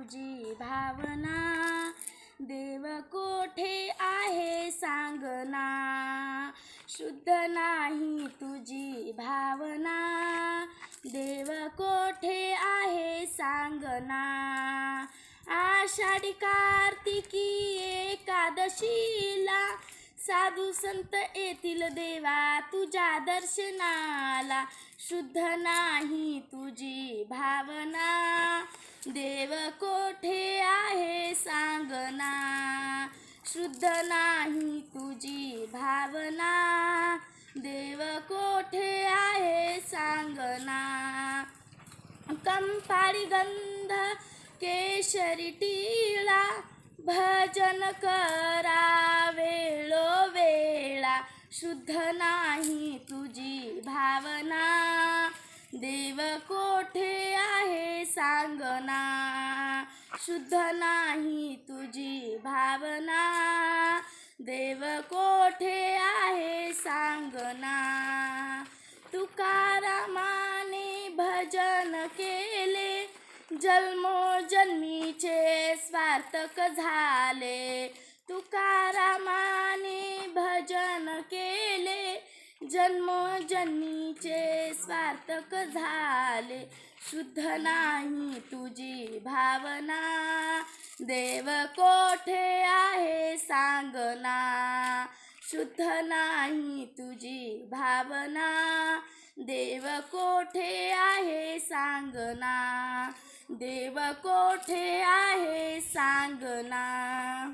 तुझी भावना देव कोठे आहे सांगना शुद्ध नाही तुझी भावना देव कोठे आहे सांगना आषाढी कार्तिकी एकादशीला साधू संत येतील देवा तुझ्या दर्शनाला. शुद्ध नाही तुझी भावना देव कोठे आहे सांगना? शुद्ध नाही तुझी भावना. देव कोठे आहे सांगना? कंपाळी गंध केशरी टिळा भजन करा वेळो वेळा. शुद्ध नाही तुझी भावना. देव कोठे आहे सांगना? शुद्ध नाही तुझी भावना. देव कोठे आहे सांगना. तुकारामाने भजन केले. जन्मोजन्मीचे स्वार्थक झाले. तुका जन्मोजन्मीचे स्वार्थक झाले. शुद्ध नाही तुझी भावना. देव कोठे आहे सांगना. शुद्ध नाही तुझी भावना. देव कोठे आहे सांगना. देव कोठे आहे सांगना.